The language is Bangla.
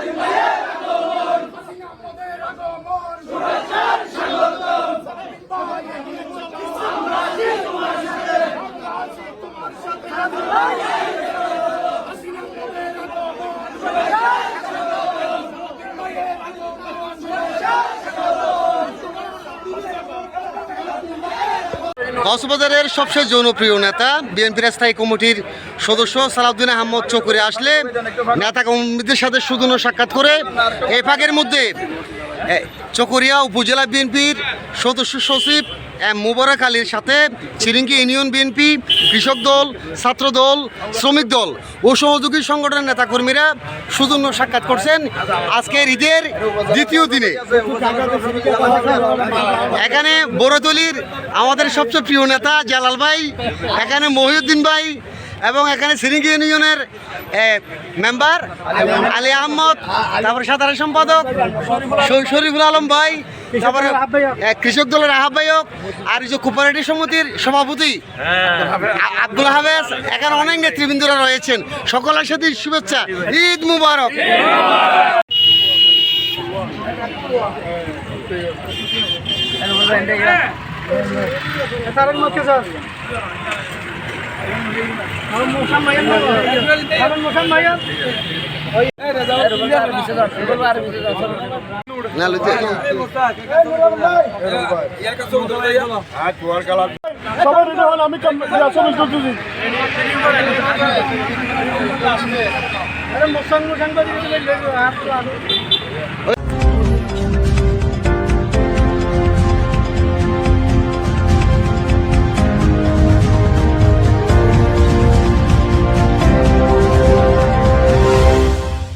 아, কক্সবাজারের সবচেয়ে জনপ্রিয় নেতা বিএনপির স্থায়ী কমিটির সদস্য সালাউদ্দিন আহমদ চকুরে আসলে নেতা কর্মীদের সাথে সুদূর সাক্ষাৎ করে এই ফাঁকের মধ্যে চকরিয়া উপজেলা বিএনপির সদস্য সচিব মুবারক আলীর সাথে চিরিঙ্গি ইউনিয়ন বিএনপি, কৃষক দল, ছাত্র দল, শ্রমিক দল ও সহযোগী সংগঠনের নেতাকর্মীরা সুজন্য সাক্ষাৎ করছেন আজকের ঈদের দ্বিতীয় দিনে। এখানে বড়তলির আমাদের সবচেয়ে প্রিয় নেতা জালাল ভাই, এখানে মহিউদ্দিন ভাই এবং এখানে সিরিঙ্গি ইউনিয়নের মেম্বার আলী আহমদ, তারপরে সাধারণ সম্পাদক শরীফুল আলম ভাই তারপরে কৃষক দলের আহ্বায়ক আর যে কোপারেটিভ সমিতির সভাপতি আব্দুল হাফেজ এখানে অনেক নেতৃবৃন্দরা রয়েছেন। সকলের সাথে শুভেচ্ছা। ঈদ মুবারক। হন আমি শ্রমিক করতেছি মোসাং মোসাং